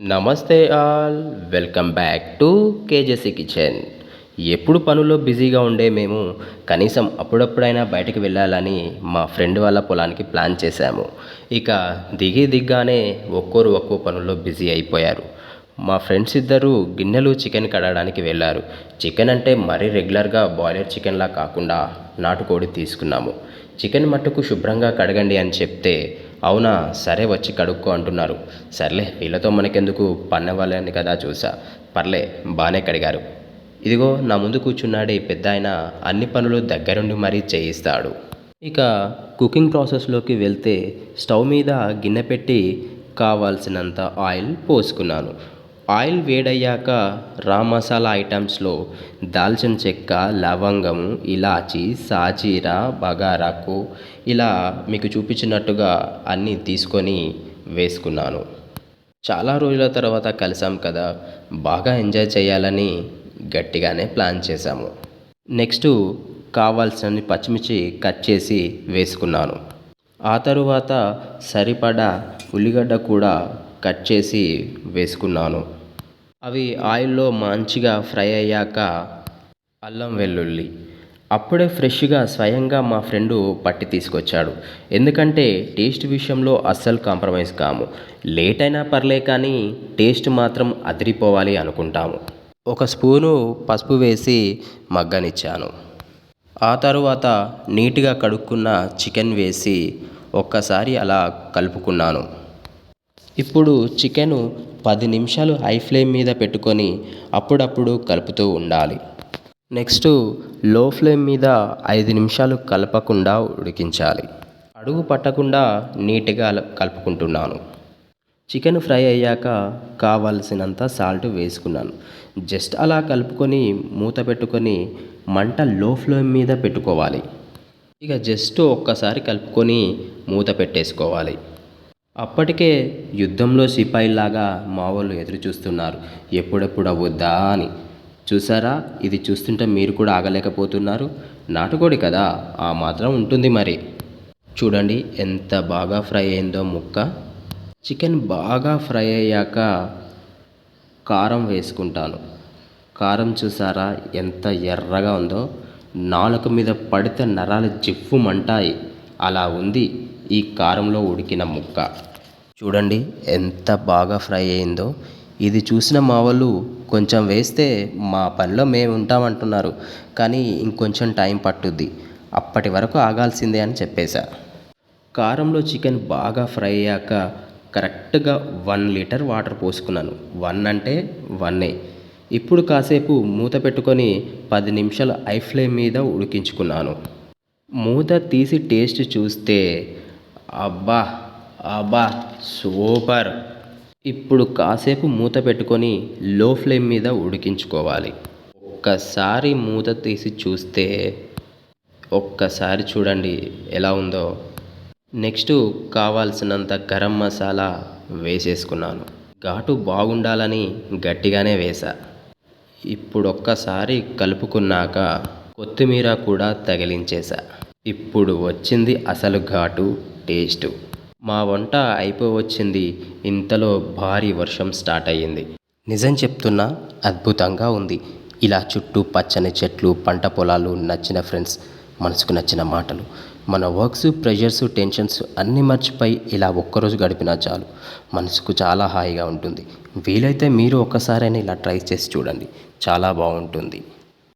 నమస్తే all welcome back to KJC kitchen. ఎప్పుడు పనుల్లో బిజీగా ఉండే మేము కనీసం అప్పుడప్పుడైనా బయటకు వెళ్ళాలని మా ఫ్రెండ్ వాళ్ళ పొలానికి ప్లాన్ చేశాము. ఇక దిగి దిగ్గానే ఒక్కోరు ఒక్కో పనుల్లో బిజీ అయిపోయారు. మా ఫ్రెండ్స్ ఇద్దరు గిన్నెలు చికెన్ కడగడానికి వెళ్ళారు. చికెన్ అంటే మరీ రెగ్యులర్గా బాయిలర్ చికెన్లా కాకుండా నాటుకోడి తీసుకున్నాము. చికెన్ మట్టుకు శుభ్రంగా కడగండి అని చెప్తే అవునా? సరే వచ్చి కడుక్కో అంటున్నారు. సర్లే వీళ్ళతో మనకెందుకు పన్నవాళ్ళని కదా చూసా. పర్లే బాగానే కడిగారు. ఇదిగో నా ముందు కూర్చున్నాడే పెద్ద ఆయన అన్ని పనులు దగ్గరుండి మరీ చేయిస్తాడు. ఇక కుకింగ్ ప్రాసెస్లోకి వెళ్తే స్టవ్ మీద గిన్నె పెట్టి కావాల్సినంత ఆయిల్ పోసుకున్నాను. ఆయిల్ వేడయ్యాక రా మసాలా ఐటమ్స్లో దాల్చిన చెక్క లవంగము ఇలాచి సాజీరా బగారాకు ఇలా మీకు చూపించినట్టుగా అన్నీ తీసుకొని వేసుకున్నాను. చాలా రోజుల తర్వాత కలిసాం కదా బాగా ఎంజాయ్ చేయాలని గట్టిగానే ప్లాన్ చేశాము. నెక్స్ట్ కావాల్సిన పచ్చిమిర్చి కట్ చేసి వేసుకున్నాను. ఆ తరువాత సరిపడా ఉల్లిగడ్డ కూడా కట్ చేసి వేసుకున్నాను. అవి ఆయిల్లో మంచిగా ఫ్రై అయ్యాక అల్లం వెల్లుల్లి. అప్పుడే ఫ్రెష్గా స్వయంగా మా ఫ్రెండు పట్టి తీసుకొచ్చాడు. ఎందుకంటే టేస్ట్ విషయంలో అస్సలు కాంప్రమైజ్ కాము. లేట్ అయినా పర్లే కానీ టేస్ట్ మాత్రం అదిరిపోవాలి అనుకుంటాము. ఒక స్పూను పసుపు వేసి మగ్గనిచ్చాను. ఆ తరువాత నీట్గా కడుక్కున్న చికెన్ వేసి ఒక్కసారి అలా కలుపుకున్నాను. ఇప్పుడు చికెను పది నిమిషాలు హై ఫ్లేమ్ మీద పెట్టుకొని అప్పుడప్పుడు కలుపుతూ ఉండాలి. నెక్స్ట్లో ఫ్లేమ్ మీద ఐదు నిమిషాలు కలపకుండా ఉడికించాలి. అడుగు పట్టకుండా నీట్గా కలుపుకుంటున్నాను. చికెన్ ఫ్రై అయ్యాక కావాల్సినంత సాల్ట్ వేసుకున్నాను. జస్ట్ అలా కలుపుకొని మూత పెట్టుకొని మంట లో ఫ్లేమ్ మీద పెట్టుకోవాలి. ఇక జస్ట్ ఒక్కసారి కలుపుకొని మూత పెట్టేసుకోవాలి. అప్పటికే యుద్ధంలో సిపాయిలాగా మా ఎదురుచూస్తున్నారు. ఎదురు చూస్తున్నారు ఎప్పుడెప్పుడు అవ్వద్దా అని. చూసారా ఇది చూస్తుంటే మీరు కూడా ఆగలేకపోతున్నారు. నాటుకోడి కదా? ఆ మాత్రం ఉంటుంది మరి. చూడండి ఎంత బాగా ఫ్రై అయిందో ముక్క. చికెన్ బాగా ఫ్రై అయ్యాక కారం వేసుకుంటాను. కారం చూసారా ఎంత ఎర్రగా ఉందో. నాలుక మీద పడితే నరాలు జిప్పుమంటాయి అలా ఉంది. ఈ కారంలో ఉడికిన ముక్క. చూడండి ఎంత బాగా ఫ్రై అయిందో. ఇది చూసిన మా వాళ్ళు కొంచెం వేస్తే మా పనిలో మేము ఉంటామంటున్నారు కానీ ఇంకొంచెం టైం పట్టుద్ది. అప్పటి వరకు ఆగాల్సిందే అని చెప్పేశా. కారంలో చికెన్ బాగా ఫ్రై అయ్యాక కరెక్ట్గా వన్ లీటర్ వాటర్ పోసుకున్నాను. వన్ అంటే వన్నే. ఇప్పుడు కాసేపు మూత పెట్టుకొని పది నిమిషాలు ఐ ఫ్లేమ్ మీద ఉడికించుకున్నాను. మూత తీసి టేస్ట్ చూస్తే అబ్బా అబ్బా సూపర్. ఇప్పుడు కాసేపు మూత పెట్టుకొని లో ఫ్లేమ్ మీద ఉడికించుకోవాలి. ఒక్కసారి మూత తీసి చూస్తే ఒక్కసారి చూడండి ఎలా ఉందో. నెక్స్ట్ కావాల్సినంత గరం మసాలా వేసేసుకున్నాను. ఘాటు బాగుండాలని గట్టిగానే వేసా ఇప్పుడు ఒక్కసారి కలుపుకున్నాక కొత్తిమీర కూడా తగిలించేసా ఇప్పుడు వచ్చింది అసలు ఘాటు. టేస్ట్. మా వంట అయిపోవచ్చింది. ఇంతలో భారీ వర్షం స్టార్ట్ అయ్యింది. నిజం చెప్తున్నా అద్భుతంగా ఉంది. ఇలా చుట్టూ పచ్చని చెట్లు పంట పొలాలు నచ్చిన ఫ్రెండ్స్ మనసుకు నచ్చిన మాటలు. మన వర్క్స్ ప్రెషర్స్ టెన్షన్స్ అన్నీ మర్చిపోయి ఇలా ఒక్కరోజు గడిపినా చాలు. మనసుకు చాలా హాయిగా ఉంటుంది. వీలైతే మీరు ఒక్కసారైనా ఇలా ట్రై చేసి చూడండి. చాలా బాగుంటుంది.